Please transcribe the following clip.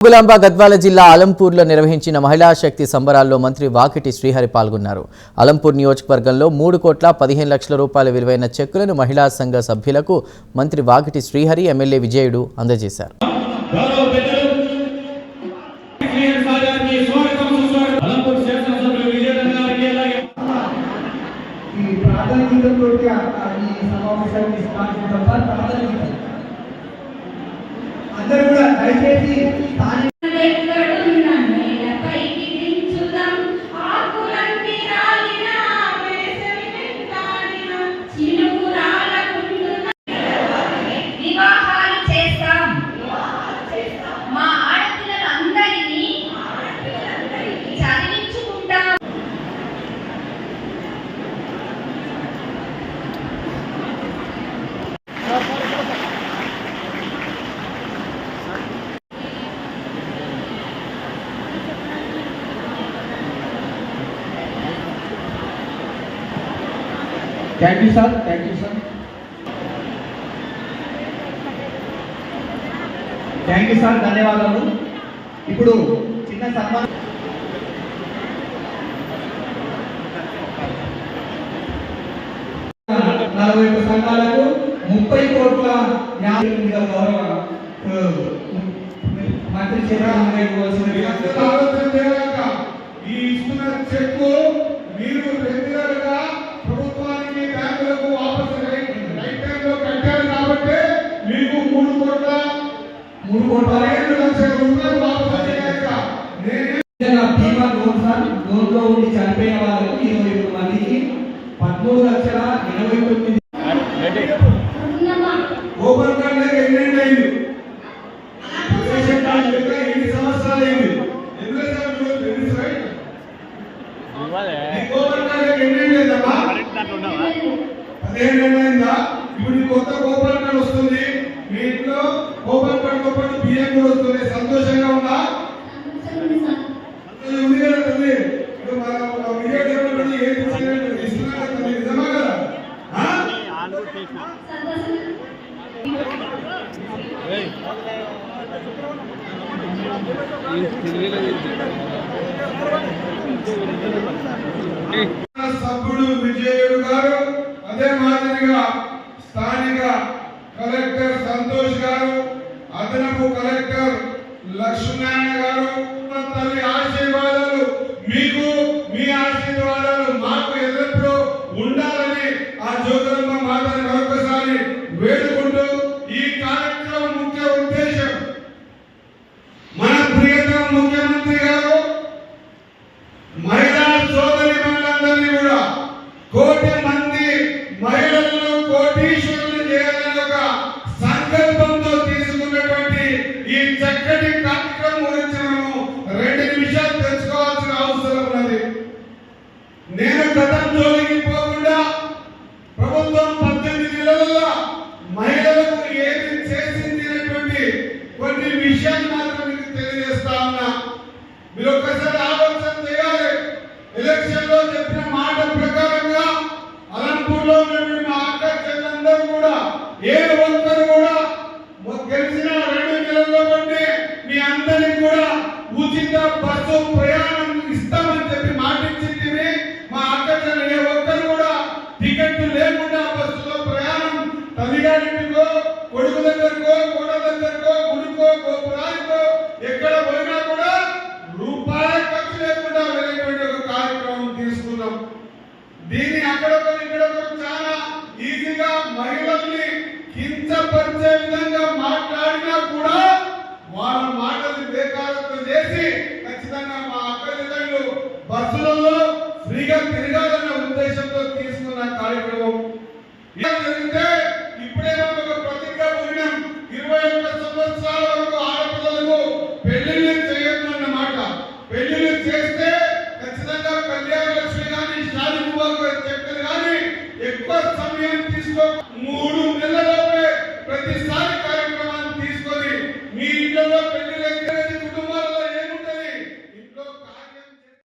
గులాంబ గద్వాల జిల్లా అలంపూర్లో నిర్వహించిన మహిళా శక్తి సంబరాల్లో మంత్రి వాకిటి శ్రీహరి పాల్గొన్నారు. అలంపూర్ నియోజకవర్గంలో మూడు కోట్ల పదిహేను లక్షల రూపాయల విలువైన చెక్కులను మహిళా సంఘ సభ్యులకు మంత్రి వాకిటి శ్రీహరి ఎమ్మెల్యే విజయుడు అందజేశారు. అందరూ దయచేసి స్థానిక thank you sir thank you sir thank you sir ధన్యవాదాలు. ఇప్పుడు చిన్న సన్మానం నలభై ఒక్క సంఘాలకు ముప్పై కోట్ల గౌరవ మంత్రి చేతుల ఈ ఇస్తున్న చెక్కు మీరు రెగ్యులర్గా బ్యాంకులకు వాపసు రైట్ టైంలో కట్టారు కాబట్టి మీకు మూడు కోట్ల మూడు కోట్ల లక్షల రూపాయలు వాపసు నేనే బీమా లోన్ సార్ లోన్లో ఉండి ఏమైందా? ఇప్పుడు కొత్త ఓపెన్ కార్డ్ వస్తుంది. మీ ఇంట్లో ఓపెన్ కార్డ్తో పాటు బియ్యం కూడా వస్తుంది. సంతోషంగా ఉందా? సంతోషం ఉంది కదా తల్లి. ఇప్పుడు మన విజయ డెవలప్మెంట్ ఏం తీసుకెళ్ళి ఇస్తున్నారు కదా తల్లి నిజమా కదా ఆ? సభ్యుడు విజయుడు గారు అదే మాదిరిగా స్థానిక కలెక్టర్ సంతోష్ గారు అదనపు కలెక్టర్ లక్ష్మీనారాయణ గారు తల్లి ఆశీర్వాదాలు మీకు మీ ఆశీర్వాదాలు మాకు ఎల్లప్పుడూ ఉండాలని ఆ జ్యోతిరమ్మ మాతని మరొకసారి వేడుకుంటూ ఈ కార్యక్రమం ముఖ్య ఉద్దేశం. మన ప్రియతమ ముఖ్యమంత్రి గారు మహిళా సోదరి మనందరినీ కూడా కోటి మంది మహిళలను కోటీశ్వరులు చేయాలి విషయాన్ని మాత్రం మీకు తెలియజేస్తా ఉన్నా. మీరు ఒక్కసారి ఆలోచన చేయాలి. ఎలక్షన్లో చెప్పిన మాట ప్రకారంగా అలంపూర్లో ఉన్నటువంటి మా అక్క చెల్లందరూ కూడా ఏ ఒక్కరు కూడా మొ- గెలిచిన రెండు నెలల్లో ఉంటే మీ అందరికి కూడా ఉచిత బస్సు ప్రయాణం ఇస్తామని చెప్పి మాట ఇచ్చింది మా అక్క చెల్లె ఏ ఒక్కరు కూడా టికెట్ లేకుండా బస్సులో ప్రయాణం తల్లిగారింటికో కొడుకు దగ్గరకో కోడ దగ్గరకో గుడికో గోపురానికో ఎక్కడ పోయినా కూడా రూపాయి ఖర్చు లేకుండా వెళ్ళేటువంటి ఒక కార్యక్రమం తీసుకున్నాం. దీన్ని అక్కడ ఇక్కడ చాలా ఈజీగా మహిళల్ని కించపరిచే విధంగా మాట్లాడినా